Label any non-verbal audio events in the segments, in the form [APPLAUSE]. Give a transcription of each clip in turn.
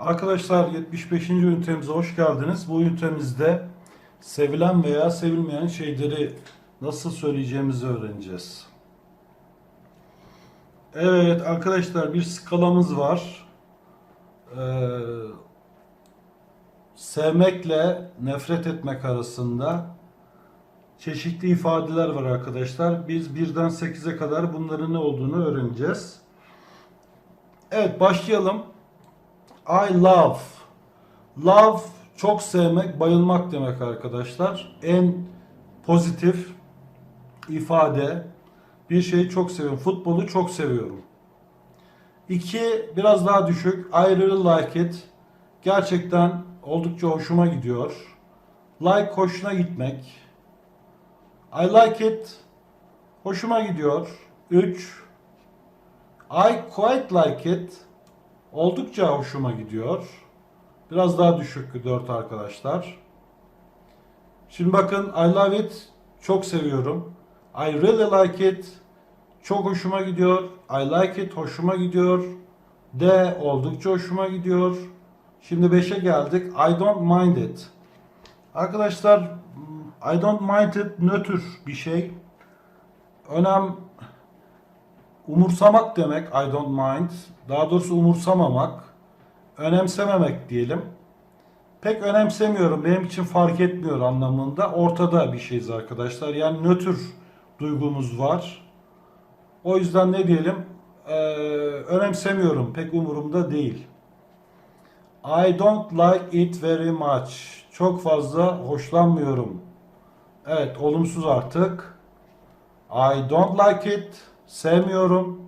Arkadaşlar 75. ünitemize hoş geldiniz. Bu ünitemizde sevilen veya sevilmeyen şeyleri nasıl söyleyeceğimizi öğreneceğiz. Evet arkadaşlar bir skalamız var. Ee, sevmekle nefret etmek arasında çeşitli ifadeler var arkadaşlar. Biz birden 8'e kadar bunların ne olduğunu öğreneceğiz. Evet başlayalım. I love. Love çok sevmek, bayılmak demek arkadaşlar. En pozitif ifade. Bir şeyi çok seviyorum. Futbolu çok seviyorum. İki biraz daha düşük. I really like it. Gerçekten oldukça hoşuma gidiyor. Like hoşuna gitmek. I like it. Hoşuma gidiyor. 3. I quite like it. Oldukça hoşuma gidiyor. Biraz daha düşük 4 arkadaşlar. Şimdi bakın I love it. Çok seviyorum. I really like it. Çok hoşuma gidiyor. I like it. Hoşuma gidiyor. D oldukça hoşuma gidiyor. Şimdi 5'e geldik. I don't mind it. Arkadaşlar I don't mind it nötr bir şey. Önem umursamak demek I don't mind. Daha doğrusu umursamamak. Önemsememek diyelim. Pek önemsemiyorum. Benim için fark etmiyor anlamında. Ortada bir şeyiz arkadaşlar. Yani nötr duygumuz var. O yüzden ne diyelim? Ee, önemsemiyorum. Pek umurumda değil. I don't like it very much. Çok fazla hoşlanmıyorum. Evet, olumsuz artık. I don't like it. Sevmiyorum.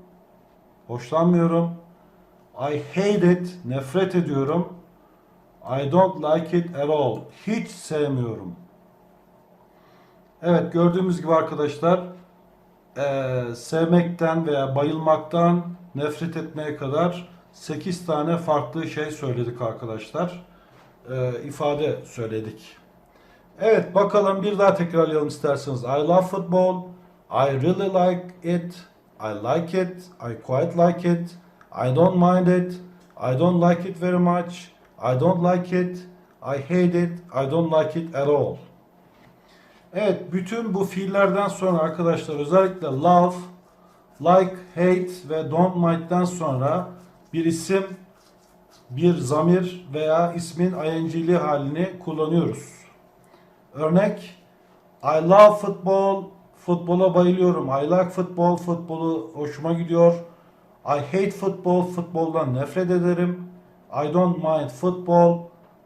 Hoşlanmıyorum. I hate it. Nefret ediyorum. I don't like it at all. Hiç sevmiyorum. Evet gördüğümüz gibi arkadaşlar eee, sevmekten veya bayılmaktan nefret etmeye kadar 8 tane farklı şey söyledik arkadaşlar. Eee, ifade söyledik. Evet bakalım bir daha tekrarlayalım isterseniz. I love football. I really like it. I like it. I quite like it. I don't mind it. I don't like it very much. I don't like it. I hate it. I don't like it at all. Evet, bütün bu fiillerden sonra arkadaşlar özellikle love, like, hate ve don't mind'den sonra bir isim, bir zamir veya ismin ing'li halini kullanıyoruz. Örnek I love football. Futbola bayılıyorum. I like football. Futbolu hoşuma gidiyor. I hate football. Futboldan nefret ederim. I don't mind football.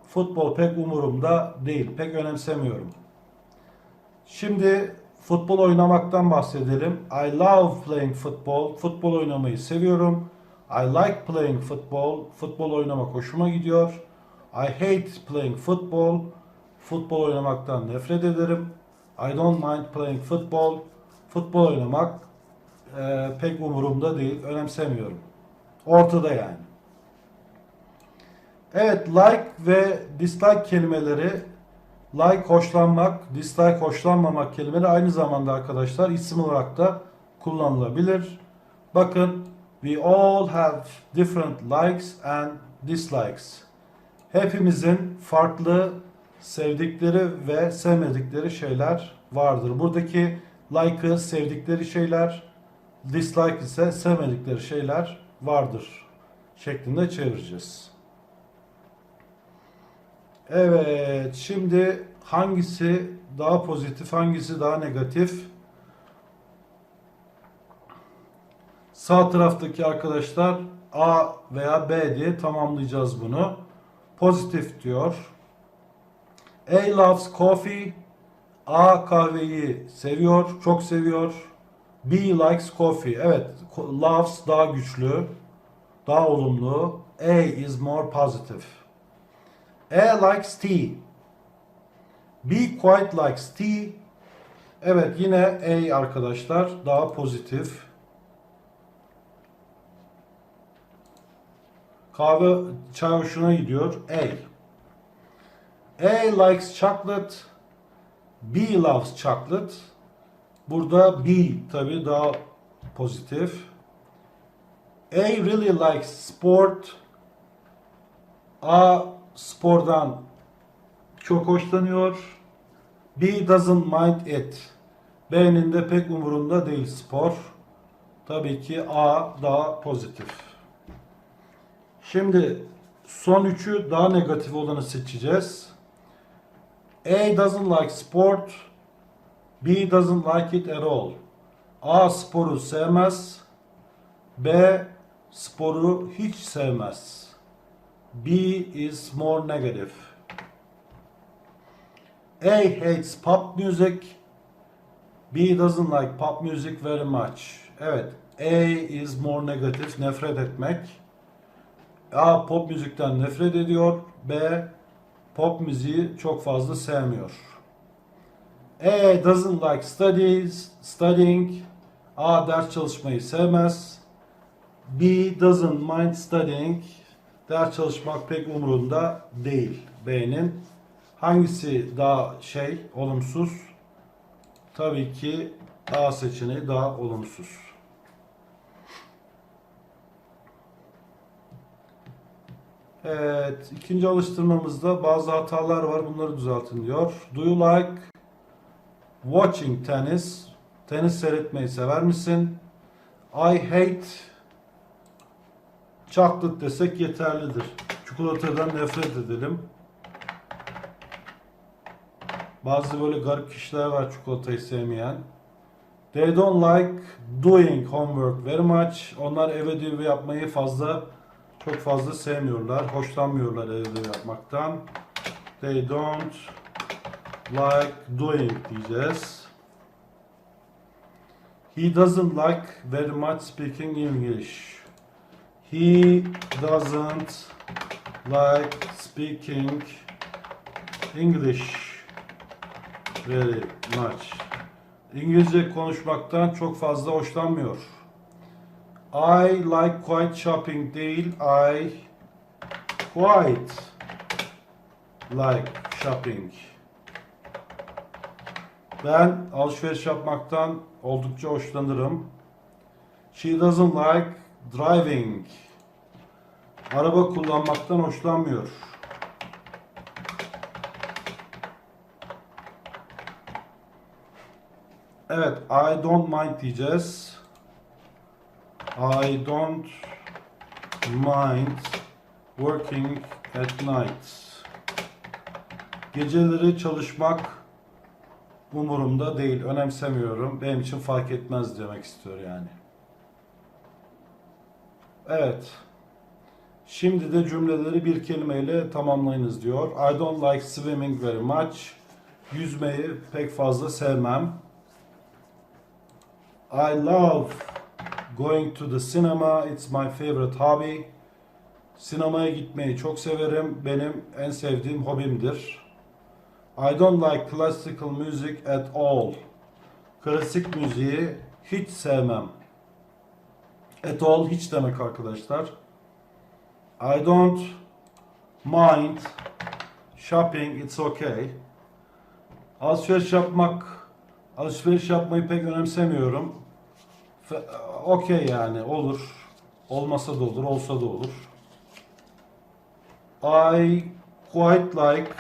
Futbol pek umurumda değil. Pek önemsemiyorum. Şimdi futbol oynamaktan bahsedelim. I love playing football. Futbol oynamayı seviyorum. I like playing football. Futbol oynamak hoşuma gidiyor. I hate playing football. Futbol oynamaktan nefret ederim. I don't mind playing football. Futbol oynamak e, pek umurumda değil, önemsemiyorum. Ortada yani. Evet, like ve dislike kelimeleri like hoşlanmak, dislike hoşlanmamak kelimeleri aynı zamanda arkadaşlar isim olarak da kullanılabilir. Bakın, we all have different likes and dislikes. Hepimizin farklı sevdikleri ve sevmedikleri şeyler vardır. Buradaki like'ı sevdikleri şeyler, dislike ise sevmedikleri şeyler vardır şeklinde çevireceğiz. Evet, şimdi hangisi daha pozitif, hangisi daha negatif? Sağ taraftaki arkadaşlar A veya B diye tamamlayacağız bunu. Pozitif diyor. A loves coffee. A kahveyi seviyor, çok seviyor. B likes coffee. Evet, loves daha güçlü, daha olumlu. A is more positive. A likes tea. B quite likes tea. Evet, yine A arkadaşlar daha pozitif. Kahve, çay hoşuna gidiyor. A. A likes chocolate. B loves chocolate. Burada B tabi daha pozitif. A really likes sport. A. Spordan çok hoşlanıyor. B. Doesn't mind it. B'nin de pek umurunda değil spor. Tabii ki A daha pozitif. Şimdi son üçü daha negatif olanı seçeceğiz. A doesn't like sport. B doesn't like it at all. A sporu sevmez. B sporu hiç sevmez. B is more negative. A hates pop music. B doesn't like pop music very much. Evet. A is more negative. Nefret etmek. A pop müzikten nefret ediyor. B pop müziği çok fazla sevmiyor. A doesn't like studies, studying. A ders çalışmayı sevmez. B doesn't mind studying. Ders çalışmak pek umurunda değil. B'nin hangisi daha şey olumsuz? Tabii ki A seçeneği daha olumsuz. Evet, ikinci alıştırmamızda bazı hatalar var. Bunları düzeltin diyor. Do you like watching tennis? Tenis seyretmeyi sever misin? I hate chocolate desek yeterlidir. Çikolatadan nefret edelim. Bazı böyle garip kişiler var çikolatayı sevmeyen. They don't like doing homework very much. Onlar ev ödevi yapmayı fazla çok fazla sevmiyorlar. Hoşlanmıyorlar ev ödevi yapmaktan. They don't like doing diyeceğiz. He doesn't like very much speaking English. He doesn't like speaking English very much. İngilizce konuşmaktan çok fazla hoşlanmıyor. I like quite shopping değil, I quite like shopping. Ben alışveriş yapmaktan oldukça hoşlanırım. She doesn't like driving. Araba kullanmaktan hoşlanmıyor. Evet, I don't mind diyeceğiz. I don't mind working at night. Geceleri çalışmak umurumda değil, önemsemiyorum. Benim için fark etmez demek istiyor yani. Evet. Şimdi de cümleleri bir kelimeyle tamamlayınız diyor. I don't like swimming very much. Yüzmeyi pek fazla sevmem. I love going to the cinema. It's my favorite hobby. Sinemaya gitmeyi çok severim. Benim en sevdiğim hobimdir. I don't like classical music at all. Klasik müziği hiç sevmem. At all hiç demek arkadaşlar. I don't mind shopping. It's okay. Alışveriş yapmak, alışveriş yapmayı pek önemsemiyorum. Okey yani olur. Olmasa da olur, olsa da olur. I quite like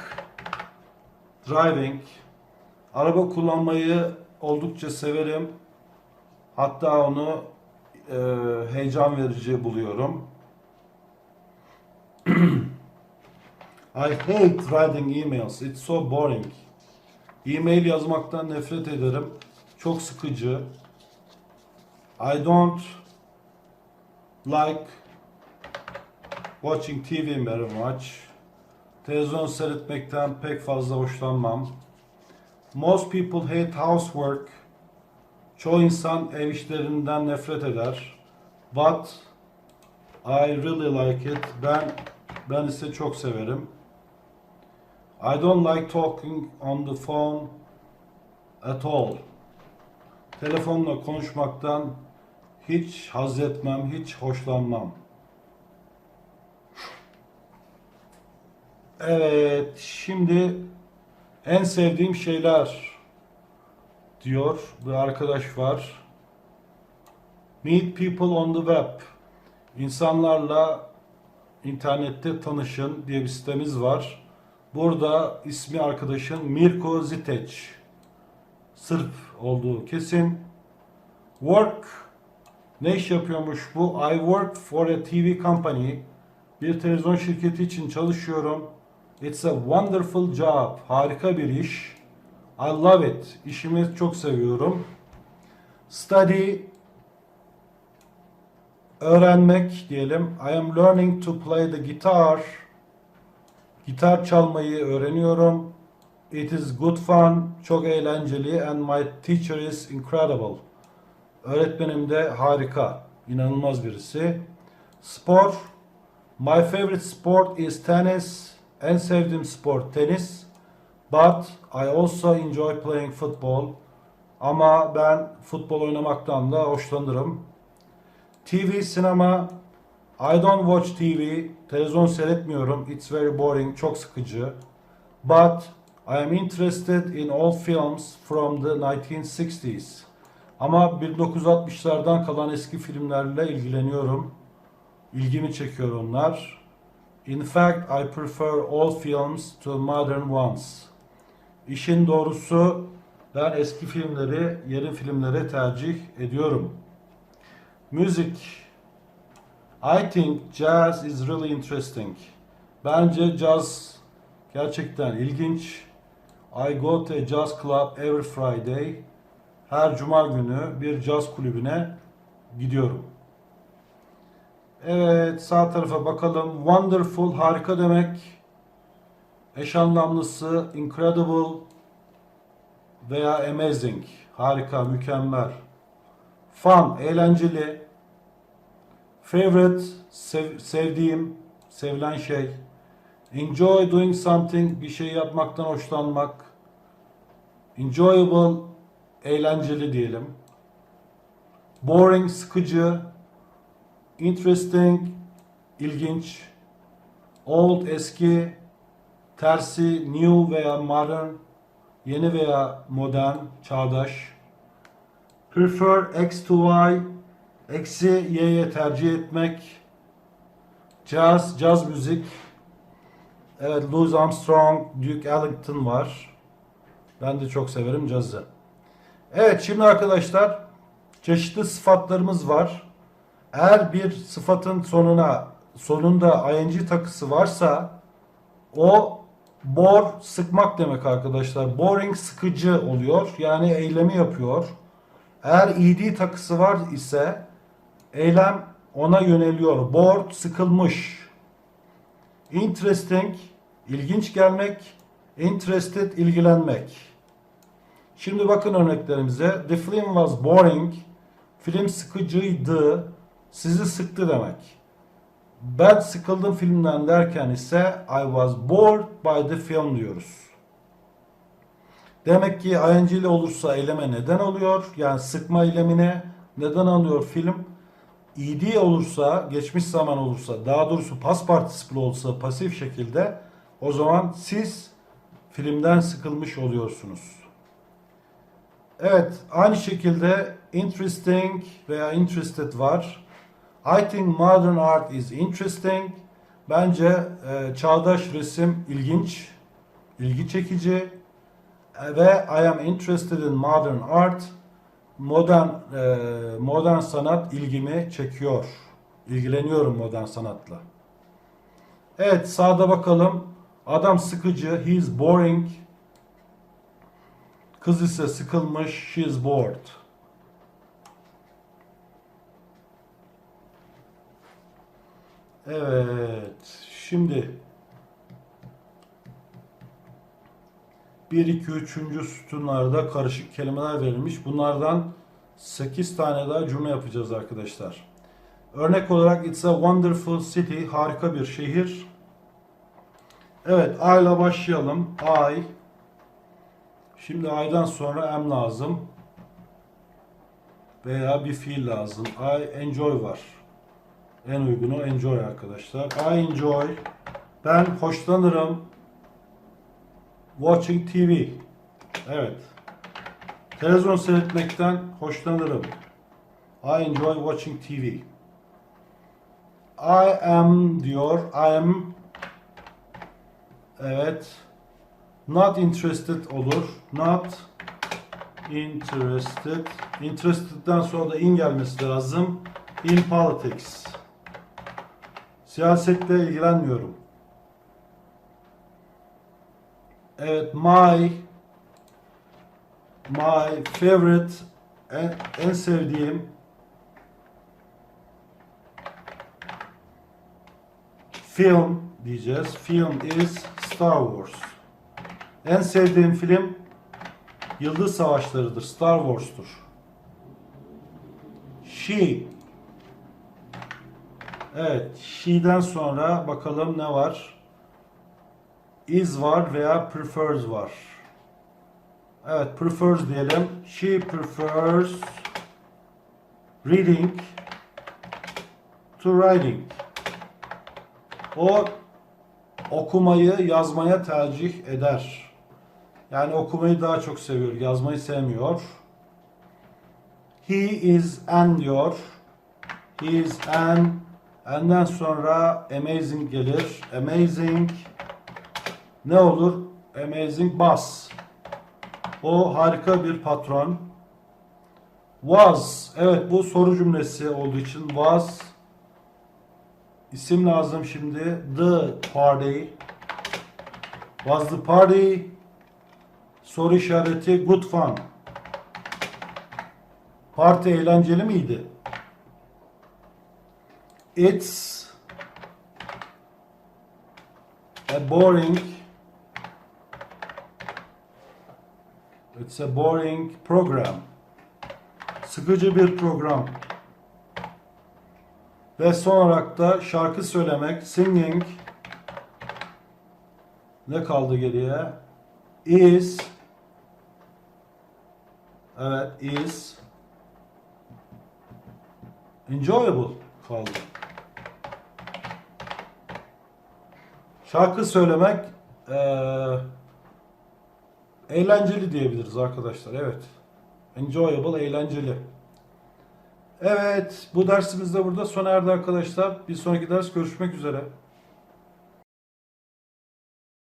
driving. Araba kullanmayı oldukça severim. Hatta onu e, heyecan verici buluyorum. [CLEARS THROAT] I hate writing emails. It's so boring. E-mail yazmaktan nefret ederim. Çok sıkıcı. I don't like watching TV very much. Televizyon seyretmekten pek fazla hoşlanmam. Most people hate housework. Çoğu insan ev işlerinden nefret eder. But I really like it. Ben ben ise çok severim. I don't like talking on the phone at all. Telefonla konuşmaktan hiç haz etmem, hiç hoşlanmam. Evet, şimdi en sevdiğim şeyler diyor bir arkadaş var. Meet people on the web. İnsanlarla internette tanışın diye bir sitemiz var. Burada ismi arkadaşın Mirko Zitec. Sırp olduğu kesin. Work ne iş yapıyormuş bu? I work for a TV company. Bir televizyon şirketi için çalışıyorum. It's a wonderful job. Harika bir iş. I love it. İşimi çok seviyorum. Study öğrenmek diyelim. I am learning to play the guitar. Gitar çalmayı öğreniyorum. It is good fun. Çok eğlenceli and my teacher is incredible. Öğretmenim de harika. inanılmaz birisi. Spor. My favorite sport is tennis. En sevdiğim spor tenis. But I also enjoy playing football. Ama ben futbol oynamaktan da hoşlanırım. TV, sinema. I don't watch TV. Televizyon seyretmiyorum. It's very boring. Çok sıkıcı. But I am interested in all films from the 1960s. Ama 1960'lardan kalan eski filmlerle ilgileniyorum. İlgimi çekiyor onlar. In fact, I prefer all films to modern ones. İşin doğrusu ben eski filmleri yeni filmlere tercih ediyorum. Müzik. I think jazz is really interesting. Bence caz gerçekten ilginç. I go to a jazz club every Friday. Her cuma günü bir caz kulübüne gidiyorum. Evet sağ tarafa bakalım. Wonderful harika demek. Eş anlamlısı incredible veya amazing harika mükemmel. Fun eğlenceli. Favorite sev- sevdiğim sevilen şey. Enjoy doing something bir şey yapmaktan hoşlanmak. Enjoyable eğlenceli diyelim. Boring sıkıcı. Interesting ilginç. Old eski. Tersi new veya modern. Yeni veya modern, çağdaş. Prefer X to Y. Eksi Y'ye tercih etmek. Jazz, caz müzik. Evet, Louis Armstrong, Duke Ellington var. Ben de çok severim cazı. Evet, şimdi arkadaşlar çeşitli sıfatlarımız var. Eğer bir sıfatın sonuna sonunda ing takısı varsa o bor sıkmak demek arkadaşlar. Boring sıkıcı oluyor. Yani eylemi yapıyor. Eğer ed takısı var ise eylem ona yöneliyor. Bored sıkılmış. Interesting ilginç gelmek. Interested ilgilenmek. Şimdi bakın örneklerimize. The film was boring. Film sıkıcıydı. Sizi sıktı demek. Ben sıkıldım filmden derken ise I was bored by the film diyoruz. Demek ki ing ile olursa eyleme neden oluyor. Yani sıkma eylemine neden alıyor film. ed olursa, geçmiş zaman olursa, daha doğrusu past participle olsa pasif şekilde o zaman siz filmden sıkılmış oluyorsunuz. Evet, aynı şekilde interesting veya interested var. I think modern art is interesting. Bence e, çağdaş resim ilginç, ilgi çekici E, ve I am interested in modern art. Modern e, modern sanat ilgimi çekiyor. İlgileniyorum modern sanatla. Evet, sağda bakalım. Adam sıkıcı, he is boring. Kız ise sıkılmış, she is bored. Evet. Şimdi 1 2 3. sütunlarda karışık kelimeler verilmiş. Bunlardan 8 tane daha cümle yapacağız arkadaşlar. Örnek olarak it's a wonderful city. Harika bir şehir. Evet, I ile başlayalım. I. Şimdi I'dan sonra am lazım. Veya bir fiil lazım. I enjoy var. En uygunu enjoy arkadaşlar. I enjoy. Ben hoşlanırım. Watching TV. Evet. Televizyon seyretmekten hoşlanırım. I enjoy watching TV. I am diyor. I am Evet. Not interested olur. Not interested. Interested'den sonra da in gelmesi lazım. In politics. Siyasetle ilgilenmiyorum. Evet, my my favorite en, en sevdiğim film diyeceğiz. Film is Star Wars. En sevdiğim film Yıldız Savaşları'dır. Star Wars'tur. She. Evet, she'den sonra bakalım ne var? Is var veya prefers var. Evet, prefers diyelim. She prefers reading to writing. O okumayı yazmaya tercih eder. Yani okumayı daha çok seviyor, yazmayı sevmiyor. He is an diyor. He is an. An'dan sonra amazing gelir. Amazing ne olur? Amazing boss. O harika bir patron. Was. Evet bu soru cümlesi olduğu için was İsim lazım şimdi. The party. Was the party? Soru işareti good fun. Parti eğlenceli miydi? It's a boring It's a boring program. Sıkıcı bir program. Ve son olarak da şarkı söylemek, singing ne kaldı geriye? Is Evet, is enjoyable kaldı. Şarkı söylemek eee, eğlenceli diyebiliriz arkadaşlar. Evet. Enjoyable, eğlenceli. Evet, bu dersimiz de burada sona erdi arkadaşlar. Bir sonraki ders görüşmek üzere.